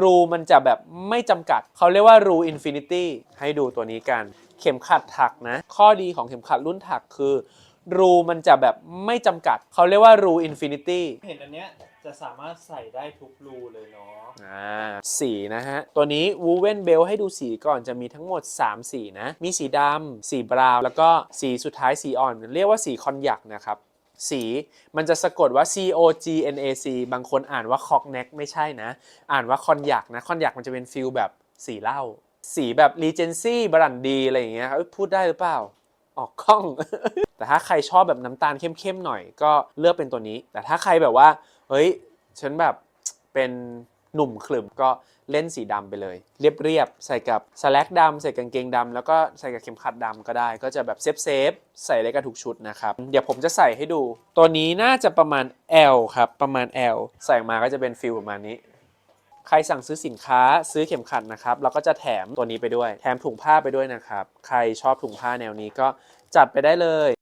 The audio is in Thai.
รูมันจะแบบไม่จำกัด เขาเรียกว่ารูอินฟินิตี้ให้ดูตัวนี้กัน เข็มขัดถักนะ ข้อดีของเข็มขัดรุ่นถักคือ รูมันจะแบบไม่จำกัด เขาเรียกว่ารูอินฟินิตี้เห็นอันเนี้ยจะสามารถใส่ได้ทุกรูเลยเนาะ อ่าสีนะฮะ ตัวนี้ Woven Bell ให้ดูสีก่อนจะมีทั้งหมด 3 สีนะ มีสีดำสีบราวน์แล้วก็สีสุดท้ายสีอ่อน เรียกว่าสีคอนยักนะครับ สี มันจะสะกดว่า C O G N A C บางคนอ่านว่าคอกเน็กไม่ใช่นะ อ่านว่าคอนยักนะ คอนยักมันจะเป็นฟิลแบบสีเหล้า สีแบบรีเจนซี่บรันดีอะไรอย่างเงี้ยครับเอ้ยพูดได้หรือเปล่า ออกกล้อง แต่ถ้าใครชอบแบบน้ำตาลเข้มๆหน่อยก็เลือกเป็นตัวนี้ แต่ถ้าใครแบบว่า เฮ้ย ฉันแบบเป็น หนุ่มขลึมก็เล่นสีดำไปเลย เรียบๆใส่กับสแลกดำใส่กางเกงดำแล้วก็ใส่กับเข็มขัดดำก็ได้ ก็จะแบบเซฟเซฟๆใส่ได้กับทุกชุดนะครับ เดี๋ยวผมจะใส่ให้ดู ตัวนี้น่าจะประมาณ L ครับประมาณ L ใส่มาก็จะเป็นฟิลประมาณนี้ใครสั่งซื้อสินค้าซื้อเข็มขัดนะครับเราก็จะแถมตัวนี้ไปด้วย แถมถุงผ้าไปด้วยนะครับ ใครชอบถุงผ้าแนวนี้ก็จัดไปได้เลย